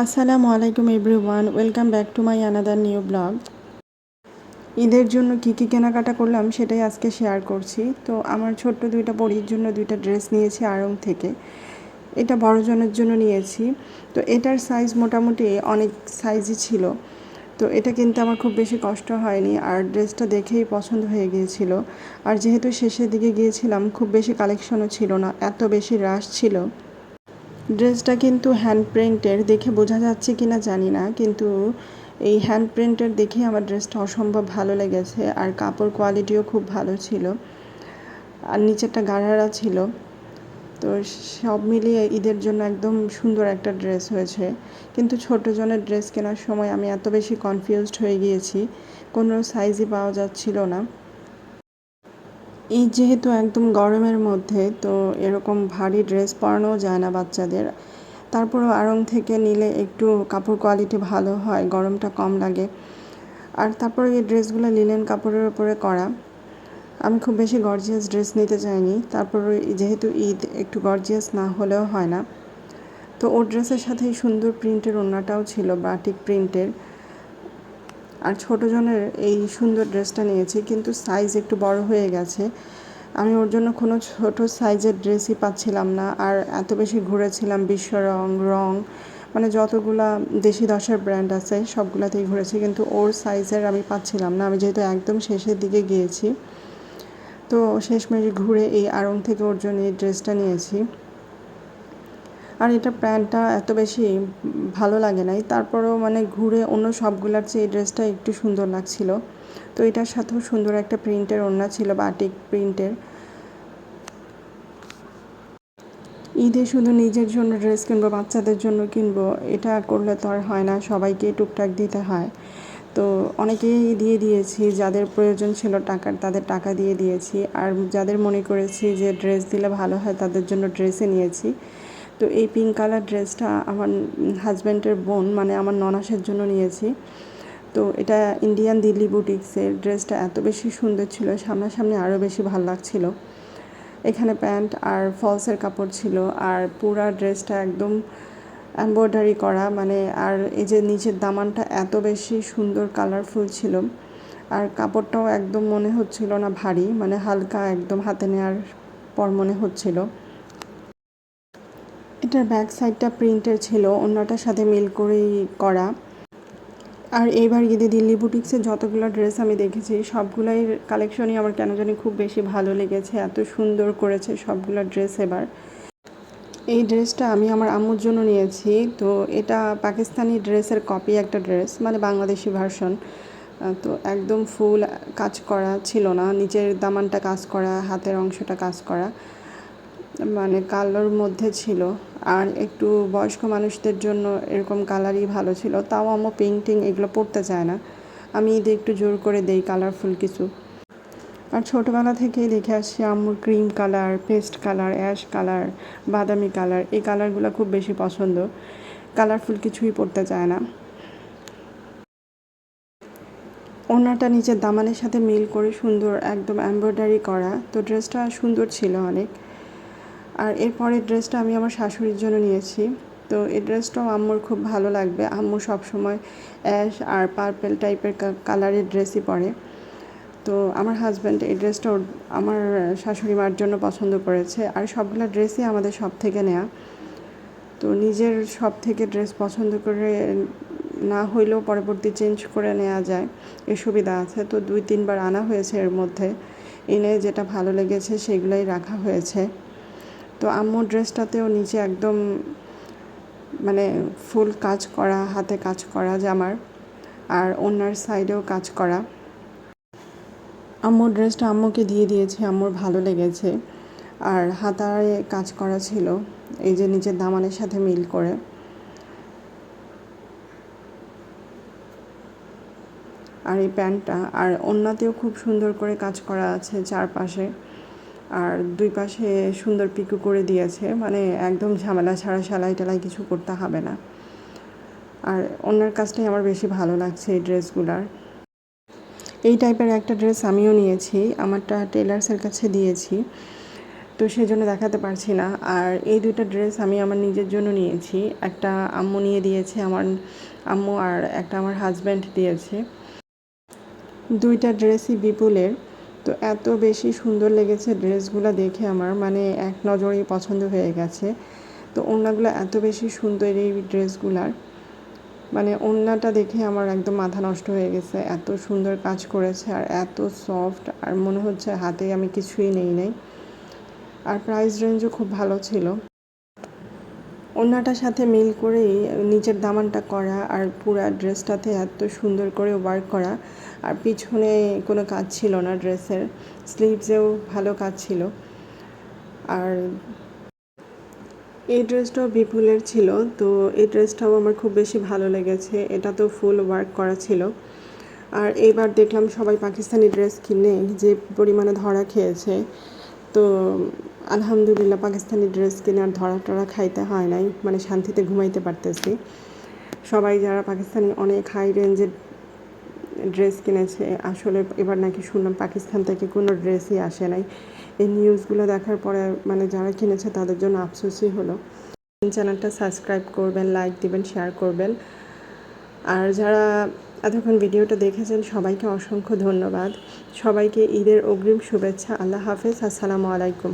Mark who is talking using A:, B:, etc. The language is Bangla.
A: আসসালামু আলাইকুম everyone, welcome back to my another new blog. ঈদের জন্য কী কী কেনাকাটা করলাম সেটাই আজকে শেয়ার করছি। তো আমার ছোট্ট দুইটা পরির জন্য দুইটা ড্রেস নিয়েছি আড়ং থেকে। এটা বড়জনের জন্য নিয়েছি। তো এটার সাইজ মোটামুটি অনেক সাইজই ছিল। তো এটা কিনতে আমার খুব বেশি কষ্ট হয়নি। আর ড্রেসটা দেখেই পছন্দ হয়ে গিয়েছিল। আর যেহেতু শেষের দিকে গিয়েছিলাম, খুব বেশি কালেকশনও ছিল না। এত বেশি রাশ ছিল। ড্রেসটা কিন্তু হ্যান্ড প্রিন্টের দেখে বোঝা যাচ্ছে কি না জানি না, কিন্তু এই হ্যান্ড প্রিন্টের দেখে আমার ড্রেসটা অসম্ভব ভালো লেগেছে, আর কাপড় কোয়ালিটিও খুব ভালো ছিল, আর নিচেরটা গাঢ়ারা ছিল। তো সব মিলিয়ে ঈদের জন্য একদম সুন্দর একটা ড্রেস হয়েছে, কিন্তু ছোটো জনের ড্রেস কেনার সময় আমি এত বেশি কনফিউজড হয়ে গিয়েছি, কোনো সাইজই পাওয়া যাচ্ছিল না। এই যেহেতু একদম গরমের মধ্যে, তো এরকম ভারী ড্রেস পরানোও যায় না বাচ্চাদের। তারপরও আড়ং থেকে নিলে একটু কাপড় কোয়ালিটি ভালো হয়, গরমটা কম লাগে। আর তারপরে এই ড্রেসগুলো লিলেন কাপড়ের উপরে করা। আমি খুব বেশি গর্জিয়াস ড্রেস নিতে চাইনি। তারপর যেহেতু ঈদ, একটু গর্জিয়াস না হলেও হয় না। তো ওর ড্রেসের সাথে সুন্দর প্রিন্টের ওড়নাটাও ছিল বাটিক প্রিন্টের আর ছোটো জনের এই সুন্দর ড্রেসটা নিয়েছি, কিন্তু সাইজ একটু বড় হয়ে গেছে। আমি ওর জন্য কোনো ছোট সাইজের ড্রেসই পাচ্ছিলাম না, আর এত বেশি ঘুরেছিলাম বিশ্ব রং রং মানে যতগুলা দেশি দশের ব্র্যান্ড আছে সবগুলাতেই ঘুরেছি, কিন্তু ওর সাইজের আমি পাচ্ছিলাম না। আমি যেহেতু একদম শেষের দিকে গিয়েছি, তো শেষমেশ ঘুরে এই আড়ং থেকে ওর জন্য এই ড্রেসটা নিয়েছি। আর এটা প্যান্টটা এত বেশি ভালো লাগে নাই। তারপরেও মানে ঘুরে অন্য সবগুলার চেয়ে এই ড্রেসটা একটু সুন্দর লাগছিল। তো এটার সাথেও সুন্দর একটা প্রিন্টের ওড়না ছিল বাটিক প্রিন্টের। ঈদে শুধু নিজের জন্য ড্রেস কিনবো, বাচ্চাদের জন্য কিনবো, এটা করলে তো আর হয় না, সবাইকে টুকটাক দিতে হয়। তো অনেকেই দিয়ে দিয়েছি, যাদের প্রয়োজন ছিল টাকার, তাদের টাকা দিয়ে দিয়েছি। আর যাদের মনে করেছি যে ড্রেস দিলে ভালো হয়, তাদের জন্য ড্রেসে নিয়েছি। তো এই পিঙ্ক কালার ড্রেসটা আমার হাজব্যান্ডের বোন মানে আমার ননাসের জন্য নিয়েছি। তো এটা ইন্ডিয়ান দিল্লি বুটিক্সের ড্রেসটা এত বেশি সুন্দর ছিল, সামনাসামনি আরও বেশি ভালো লাগছিল। এখানে প্যান্ট আর ফলসের কাপড় ছিল, আর পুরা ড্রেসটা একদম এম্ব্রয়ডারি করা মানে আর এই যে নিচের দামানটা এত বেশি সুন্দর কালারফুল ছিল। আর কাপড়টাও একদম মনে হচ্ছিল না ভারী মানে হালকা একদম হাতে নেওয়ার পর মনে হচ্ছিল। এটার ব্যাক সাইডটা প্রিন্টের ছিল, অন্যটার সাথে মিল করেই করা। আর এইবার ঈদে দিল্লি বুটিক্সের যতগুলো ড্রেস আমি দেখেছি, সবগুলোই কালেকশনই আমার কেন জানি খুব বেশি ভালো লেগেছে, এত সুন্দর করেছে সবগুলো ড্রেস এবার। এই ড্রেসটা আমি আমার আম্মুর জন্য নিয়েছি, তো এটা পাকিস্তানি ড্রেসের কপি একটা ড্রেস মানে বাংলাদেশি ভার্সন তো একদম ফুল কাজ করা ছিল না, নিচের দামানটা কাজ করা, হাতের অংশটা কাজ করা। মানে কালোর মধ্যে ছিল। আর একটু বয়স্ক মানুষদের জন্য এরকম কালারই ভালো ছিল। তাও আমার পেন্টিং এগুলো পড়তে চায় না। আমি ঈদে একটু জোর করে দেই কালারফুল কিছু। আর ছোটোবেলা থেকেই দেখে আসছি আম্মুর cream colour paste colour ash colour বাদামি কালার এই কালারগুলো খুব বেশি পছন্দ। কালারফুল কিছুই পড়তে চায় না। ওনাটা নিচের দামানের সাথে মিল করে সুন্দর একদম এমব্রয়ডারি করা। তো ড্রেসটা সুন্দর ছিল অনেক। আর এরপরে ড্রেসটা আমি আমার শাশুড়ির জন্য নিয়েছি। তো এই ড্রেসটাও আম্মুর খুব ভালো লাগবে। আম্মু সবসময় অ্যাশ আর পার্পেল টাইপের কালারের ড্রেসই পরে। তো আমার হাজব্যান্ড এই ড্রেসটা আমার শাশুড়ি মার জন্য পছন্দ করেছে। আর সবগুলো ড্রেসই আমাদের সব থেকে নেয়া। তো নিজের সব থেকে ড্রেস পছন্দ করে না হইলেও পরবর্তী চেঞ্জ করে নেওয়া যায়। এ সুবিধা আছে। তো দুই তিনবার আনা হয়েছে এর মধ্যে। এনে যেটা ভালো লেগেছে সেগুলোই রাখা হয়েছে। তো আম্মুর ড্রেসটাতেও নিচে একদম মানে ফুল কাজ করা, হাতে কাজ করা জামার আর ওনার সাইডেও কাজ করা। আম্মুর ড্রেসটা আম্মুকে দিয়ে দিয়েছি, আম্মুর ভালো লেগেছে। আর হাতায় কাজ করা ছিল, এই যে নিচের দামানের সাথে মিল করে। আর এই প্যান্টটা, আর অন্যতেও খুব সুন্দর করে কাজ করা আছে চারপাশে। আর দুই পাশে সুন্দর পিকু করে দিয়েছে মানে একদম ঝামেলা ছাড়া সেলাই টেলাই কিছু করতে হবে না। আর অন্যের কাজটাই আমার বেশি ভালো লাগছে এই ড্রেসগুলার। এই টাইপের একটা ড্রেস আমিও নিয়েছি, আমারটা টেলার্সের কাছে দিয়েছি, তো সেই জন্য দেখাতে পারছি না। আর এই দুইটা ড্রেস আমি আমার নিজের জন্য নিয়েছি, একটা আম্মু নিয়ে দিয়েছে আমার আম্মু আর একটা আমার হাজব্যান্ড দিয়েছে। দুইটা ড্রেসই বিপুলের। তো এত বেশি সুন্দর লেগেছে ড্রেসগুলো দেখে আমার মানে এক নজরেই পছন্দ হয়ে গেছে। তো ওড়নাগুলো এত বেশি সুন্দর এই ড্রেসগুলার। মানে ওড়নাটা দেখে আমার একদম মাথা নষ্ট হয়ে গেছে, এত সুন্দর কাজ করেছে আর এত সফট আর মনে হচ্ছে হাতে আমি কিছুই নেই নাই। আর প্রাইস রেঞ্জও খুব ভালো ছিল। ওড়নাটার সাথে মিল করেই নিচের দামানটা করা আর পুরা ড্রেসটাতে এত সুন্দর করে ওয়ার্ক করা। আর পিছনে কোনো কাজ ছিল না, ড্রেসের স্লিভসেও ভালো কাজ ছিল। আর এই ড্রেসটাও বিপুলের ছিল, তো এই ড্রেসটাও আমার খুব বেশি ভালো লেগেছে। এটা তো ফুল ওয়ার্ক করা ছিল। আর এবার দেখলাম সবাই পাকিস্তানি ড্রেস কিনে যে পরিমাণে ধরা খেয়েছে। তো আলহামদুলিল্লাহ পাকিস্তানি ড্রেস কিনে আর ধরা টরা খাইতে হয় নাই মানে শান্তিতে ঘুমাইতে পারতেছি। সবাই যারা পাকিস্তানি, অনেক হাই রেঞ্জের ড্রেস কিনেছে, আসলে এবার নাকি শুনলাম পাকিস্তান থেকে কোনো ড্রেসই আসে নাই। এই নিউজগুলো দেখার পরে মানে যারা কিনেছে তাদের জন্য আফসোসই হলো। চ্যানেলটা সাবস্ক্রাইব করবেন, লাইক দিবেন, শেয়ার করবেন। আর যারা এতক্ষণ ভিডিওটা দেখেছেন, সবাইকে অসংখ্য ধন্যবাদ। সবাইকে ঈদের অগ্রিম শুভেচ্ছা। আল্লাহ হাফেজ। আসসালামু আলাইকুম।